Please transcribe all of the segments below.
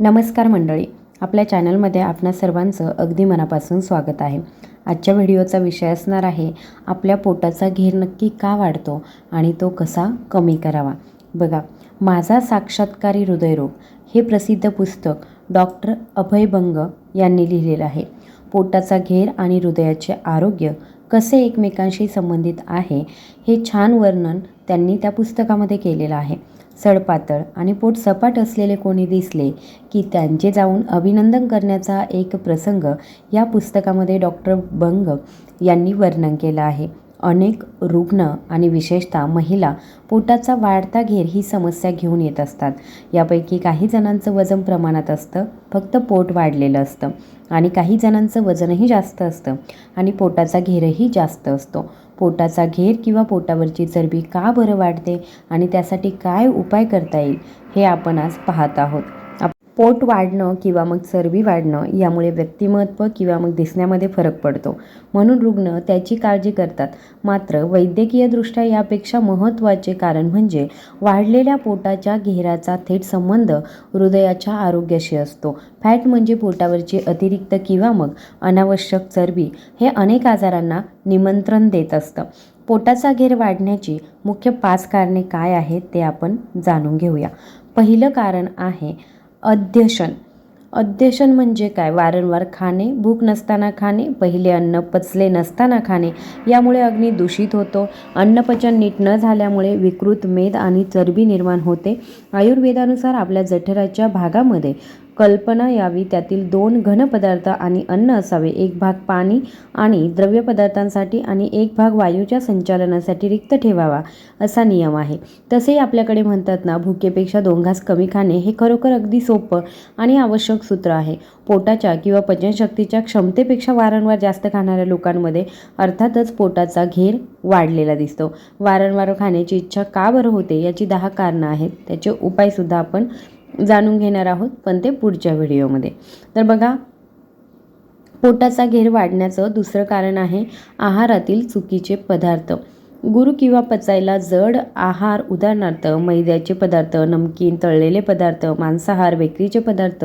नमस्कार मंडळी. आपल्या चॅनलमध्ये आपणा सर्वांचं अगदी मनापासून स्वागत आहे. आजच्या व्हिडिओचा विषय असणार आहे आपल्या पोटाचा घेर नक्की का वाढतो आणि तो कसा कमी करावा? बघा माझा साक्षात्कारी हृदयरोग हे प्रसिद्ध पुस्तक डॉक्टर अभय बंग यांनी लिहिलेलं आहे. पोटाचा घेर आणि हृदयाचे आरोग्य कसे एकमेकांशी संबंधित आहे हे छान वर्णन त्यांनी त्या पुस्तकामध्ये केलेलं आहे. सडपातळ आणि पोट सपाट असलेले कोणी दिसले की त्यांचे जाऊन अभिनंदन करण्याचा एक प्रसंग या पुस्तकामध्ये डॉक्टर बंग यांनी वर्णन केलं आहे. अनेक रुग्ण आणि विशेषतः महिला पोटाचा वाढता घेर ही समस्या घेऊन येत असतात. यापैकी काही जणांचं वजन प्रमाणात असतं फक्त पोट वाढलेलं असतं आणि काही जणांचं वजनही जास्त असतं आणि पोटाचा घेरही जास्त असतो. पोटाचा घेर किंवा पोटावरची चरबी का बरं वाढते आणि त्यासाठी काय उपाय करता येईल हे आपण आज पाहत आहोत. पोट वाढणं किंवा मग चरबी वाढणं यामुळे व्यक्तिमत्व किंवा मग दिसण्यामध्ये फरक पडतो. म्हणून रुग्ण त्याची काळजी करतात. मात्र वैद्यकीयदृष्ट्या यापेक्षा महत्त्वाचे कारण म्हणजे वाढलेल्या पोटाच्या घेराचा थेट संबंध हृदयाच्या आरोग्याशी असतो. फॅट म्हणजे पोटावरची अतिरिक्त किंवा मग अनावश्यक चरबी हे अनेक आजारांना निमंत्रण देत असतं. पोटाचा घेर वाढण्याची मुख्य पाच कारणे काय आहेत ते आपण जाणून घेऊया. पहिलं कारण आहे अध्यशन अध्यशन म्हणजे काय? वारंवार खाणे भूक नसताना खाणे पहिले अन्न पचले नसताना खाणे यामुळे अग्नी दूषित होतो. अन्नपचन नीट न झाल्यामुळे विकृत मेद आणि चरबी निर्माण होते. आयुर्वेदानुसार आपल्या जठराच्या भागामध्ये कल्पना यावी. त्यातील दोन घन पदार्थ आणि अन्न असावे. एक भाग पाणी आणि द्रव्य पदार्थांसाठी आणि एक भाग वायूच्या संचालनासाठी रिक्त ठेवावा असा नियम आहे. तसेही आपल्याकडे म्हणतात ना भुकेपेक्षा दोन घास कमी खाणे हे खरोखर अगदी सोपं आणि आवश्यक सूत्र आहे. पोटाच्या किंवा पचनशक्तीच्या क्षमतेपेक्षा वारंवार जास्त खाणाऱ्या लोकांमध्ये अर्थातच पोटाचा घेर वाढलेला दिसतो. वारंवार खाण्याची इच्छा का बरं होते याची दहा कारणं आहेत. त्याचे उपायसुद्धा आपण जाणून घेणार आहोत पण ते पुढच्या व्हिडिओमध्ये. तर बघा पोटाचा घेर वाढण्याचं दुसरं कारण आहे आहारातील चुकीचे पदार्थ. गुरु किंवा पचायला जड आहार उदाहरणार्थ मैद्याचे पदार्थ नमकीन तळलेले पदार्थ मांसाहार बेकरीचे पदार्थ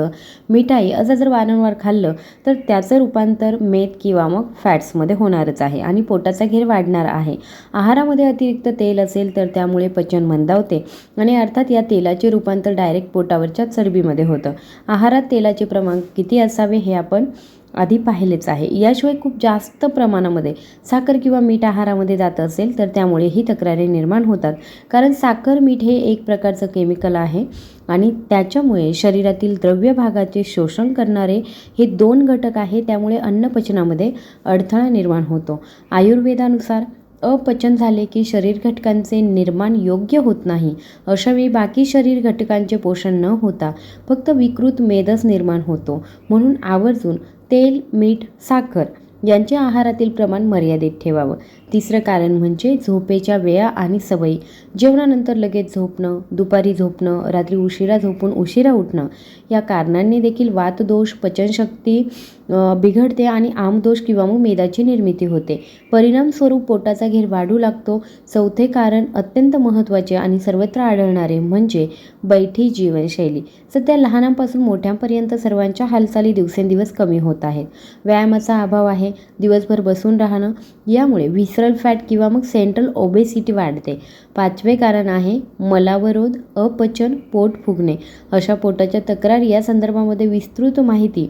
मिठाई असं जर वारंवार खाल्लं तर त्याचं रूपांतर मेद किंवा मग फॅट्समध्ये होणारच आहे आणि पोटाचा घेर वाढणार आहे. आहारामध्ये अतिरिक्त तेल असेल तर त्यामुळे पचन मंदावते आणि अर्थात या तेलाचे रूपांतर डायरेक्ट पोटावरच्या चरबीमध्ये होतं. आहारात तेलाचे प्रमाण किती असावे हे आपण आधी पाहिलेच आहे. याशिवाय खूप जास्त प्रमाणामध्ये साखर किंवा मीठ आहारामध्ये जात असेल तर त्यामुळे ही तक्रारी निर्माण होतात. कारण साखर मीठ हे एक प्रकारचं केमिकल आहे आणि त्याच्यामुळे शरीरातील द्रव्य भागाचे शोषण करणारे हे दोन घटक आहे त्यामुळे अन्नपचनामध्ये अडथळा निर्माण होतो. आयुर्वेदानुसार अपचन झाले की शरीर घटकांचे निर्माण योग्य होत नाही अशावेळी बाकी शरीर घटकांचे पोषण न होता फक्त विकृत मेदच निर्माण होतो. म्हणून आवर्जून तेल मीठ साखर यांचे आहारातील प्रमाण मर्यादित ठेवावं. तिसरं कारण म्हणजे झोपेच्या वेळा आणि सवयी. जेवणानंतर लगेच झोपणं दुपारी झोपणं रात्री उशिरा झोपून उशिरा उठणं या कारणांनी देखील वातदोष पचनशक्ती बिघडते आणि आमदोष किंवा मग मेदाची निर्मिती होते. परिणामस्वरूप पोटाचा घेर वाढू लागतो. चौथे कारण अत्यंत महत्त्वाचे आणि सर्वत्र आढळणारे म्हणजे बैठी जीवनशैली. सध्या लहानांपासून मोठ्यांपर्यंत सर्वांच्या हालचाली दिवसेंदिवस कमी होत आहेत. व्यायामाचा अभाव आहे. दिवसभर बसून राहणं यामुळे व्हिसरल फॅट किंवा मग सेंट्रल ओबेसिटी वाढते. पाचवे कारण आहे मलावरोध अपचन पोट फुगणे. अशा पोटाच्या तक्रार या संदर्भामध्ये विस्तृत माहिती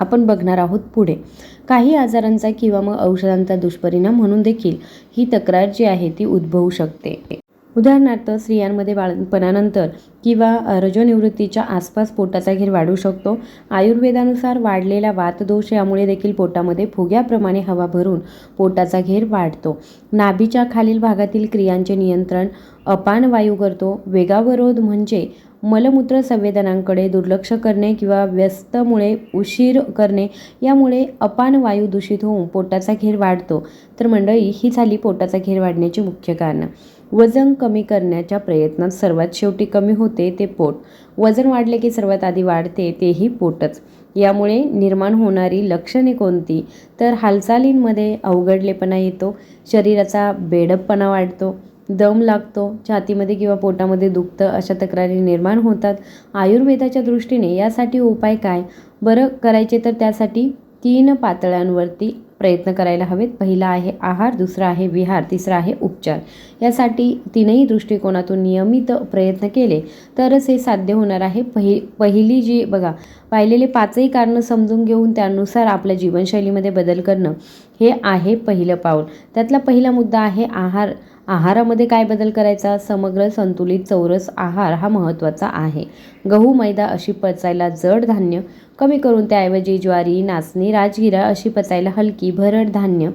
आपण बघणार आहोत पुढे. काही आजारांचा किंवा मग औषधांचा दुष्परिणाम म्हणून देखील ही तक्रार जी आहे ती उद्भवू शकते. उदाहरणार्थ स्त्रियांमध्ये बाळपणानंतर किंवा रजोनिवृत्तीच्या आसपास पोटाचा घेर वाढू शकतो. आयुर्वेदानुसार वाढलेला वातदोष यामुळे देखील पोटामध्ये फुग्याप्रमाणे हवा भरून पोटाचा घेर वाढतो. नाभीच्या खालील भागातील क्रियांचे नियंत्रण अपान वायू करतो. वेगावरोध म्हणजे मलमूत्र संवेदनांकडे दुर्लक्ष करणे किंवा व्यस्तमुळे उशीर करणे यामुळे अपान वायू दूषित होऊन पोटाचा घेर वाढतो. तर मंडळी ही झाली पोटाचा घेर वाढण्याची मुख्य कारणं. वजन कमी करण्याच्या प्रयत्नात सर्वात शेवटी कमी होते ते पोट. वजन वाढले की सर्वात आधी वाढते तेही पोटच. यामुळे निर्माण होणारी लक्षणे कोणती? तर हालचालींमध्ये अवघडलेपणा येतो शरीराचा बेडपणा वाढतो दम लागतो छातीमध्ये किंवा पोटामध्ये दुखतं अशा तक्रारी निर्माण होतात. आयुर्वेदाच्या दृष्टीने यासाठी उपाय काय? बरं करायचे तर त्यासाठी तीन पातळ्यांवरती प्रयत्न करायला हवेत. पहिला आहे आहार दुसरा आहे विहार तिसरा आहे उपचार. यासाठी तीनही दृष्टिकोनातून नियमित प्रयत्न केले तरच हे साध्य होणार आहे. पहि पहिली जी बघा पाहिलेले पाचही कारणं समजून घेऊन त्यानुसार आपल्या जीवनशैलीमध्ये बदल करणं हे आहे पहिलं पाऊल. त्यातला पहिला मुद्दा आहे आहार आहारामध्ये काय बदल करायचा? समग्र संतुलित चौरस आहार हा महत्त्वाचा आहे. गहू मैदा अशी पचायला जड धान्य कमी करून त्याऐवजी ज्वारी नाचणी राजगिरा अशी पचायला हलकी भरड धान्य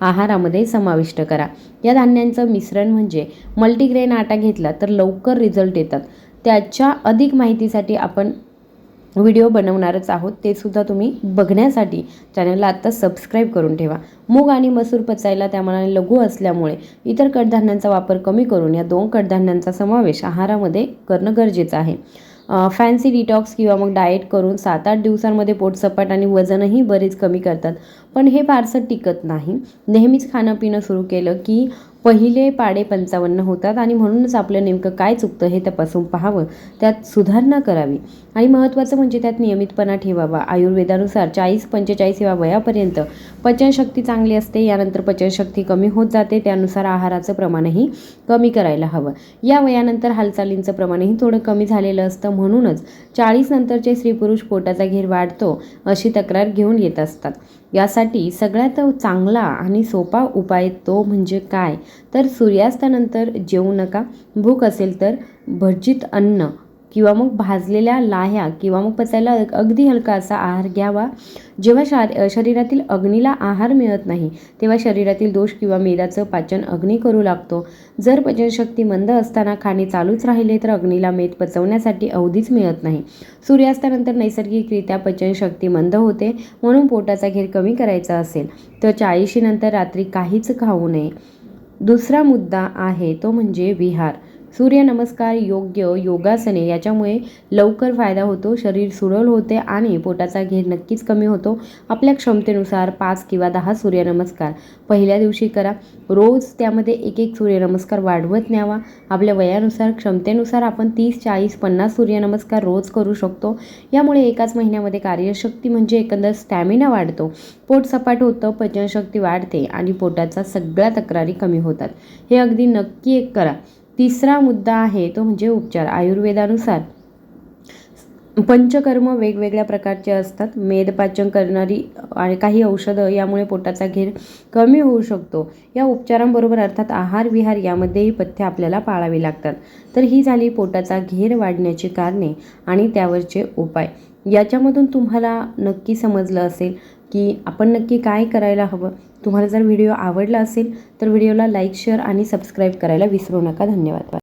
आहारामध्ये समाविष्ट करा. या धान्यांचं मिश्रण म्हणजे मल्टीग्रेन आटा घेतला तर लवकर रिझल्ट येतात. त्याच्या अधिक माहितीसाठी आपण व्हिडिओ बनवणारच आहोत ते सुद्धा तुम्ही बघण्यासाठी चॅनलला आत्ता सबस्क्राईब करून ठेवा. मूग आणि मसूर पचायला त्यामानाने लघु असल्यामुळे इतर कडधान्यांचा वापर कमी करून या दोन कडधान्यांचा समावेश आहारामध्ये करणं गरजेचं आहे. फॅन्सी डिटॉक्स किंवा मग डाएट करून सात आठ दिवसांमध्ये पोट सपाट आणि वजनही बरेच कमी करतात. पण हे फारसं टिकत नाही. नेहमीच खाणं पिणं सुरू केलं की पहिले पाडे पंचावन्न होतात आणि म्हणूनच आपलं नेमकं काय चुकतं हे तपासून पाहावं त्यात सुधारणा करावी. आणि महत्त्वाचं म्हणजे त्यात नियमितपणा ठेवावा. आयुर्वेदानुसार चाळीस पंचेचाळीस या वयापर्यंत पचनशक्ती चांगली असते यानंतर पचनशक्ती कमी होत जाते त्यानुसार आहाराचं प्रमाणही कमी करायला हवं. या वयानंतर हालचालींचं प्रमाणही थोडं कमी झालेलं असतं म्हणूनच चाळीस नंतरचे स्त्री पुरुष पोटाचा घेर वाढतो अशी तक्रार घेऊन येत असतात. यासाठी सगळ्यात चांगला आणि सोपा उपाय तो म्हणजे काय? तर सूर्यास्तानंतर जेवू नका. भूक असेल तर भजित अन्न. किंवा मग भाजलेल्या लाह्या किंवा मग पचायला अगदी हलका असा आहार घ्यावा. जेव्हा शार शरीरातील अग्नीला आहार मिळत नाही तेव्हा शरीरातील दोष किंवा मेदाचं पाचन अग्नी करू लागतो. जर पचनशक्ती मंद असताना खाणे चालूच राहिले तर अग्नीला मेद पचवण्यासाठी अवधीच मिळत नाही. सूर्यास्तानंतर नैसर्गिकरित्या पचनशक्ती मंद होते म्हणून पोटाचा घेर कमी करायचा असेल तर चाळीशीनंतर रात्री काहीच खाऊ नये. दुसरा मुद्दा आहे तो म्हणजे विहार. सूर्यनमस्कार योग्य योगासने याच्यामुळे लवकर फायदा होतो शरीर सुरळ होते आणि पोटाचा घेर नक्कीच कमी होतो. आपल्या क्षमतेनुसार पाच किंवा दहा सूर्यनमस्कार पहिल्या दिवशी करा. रोज त्यामध्ये एक एक सूर्यनमस्कार वाढवत न्यावा. आपल्या वयानुसार क्षमतेनुसार आपण तीस चाळीस पन्नास सूर्यनमस्कार रोज करू शकतो. यामुळे एकाच महिन्यामध्ये कार्यशक्ती म्हणजे एकंदर स्टॅमिना वाढतो. पोट सपाट होतं पचनशक्ती वाढते आणि पोटाचा सगळ्या तक्रारी कमी होतात. हे अगदी नक्की एक करा. तिसरा मुद्दा आहे तो म्हणजे उपचार. आयुर्वेदानुसार पंचकर्म वेगवेगळ्या प्रकारचे असतात. मेदपाचन करणारी आणि काही औषधं यामुळे पोटाचा घेर कमी होऊ शकतो. या उपचारांबरोबर अर्थात आहार विहार यामध्येही पथ्य आपल्याला पाळावी लागतात. तर ही झाली पोटाचा घेर वाढण्याची कारणे आणि त्यावरचे उपाय. याच्यामधून तुम्हाला नक्की समजलं असेल की आपण नक्की काय करायला हवं. तुम्हाला जर व्हिडिओ आवडला असेल तर व्हिडिओला लाईक शेअर आणि सबस्क्राईब करायला विसरू नका. धन्यवाद.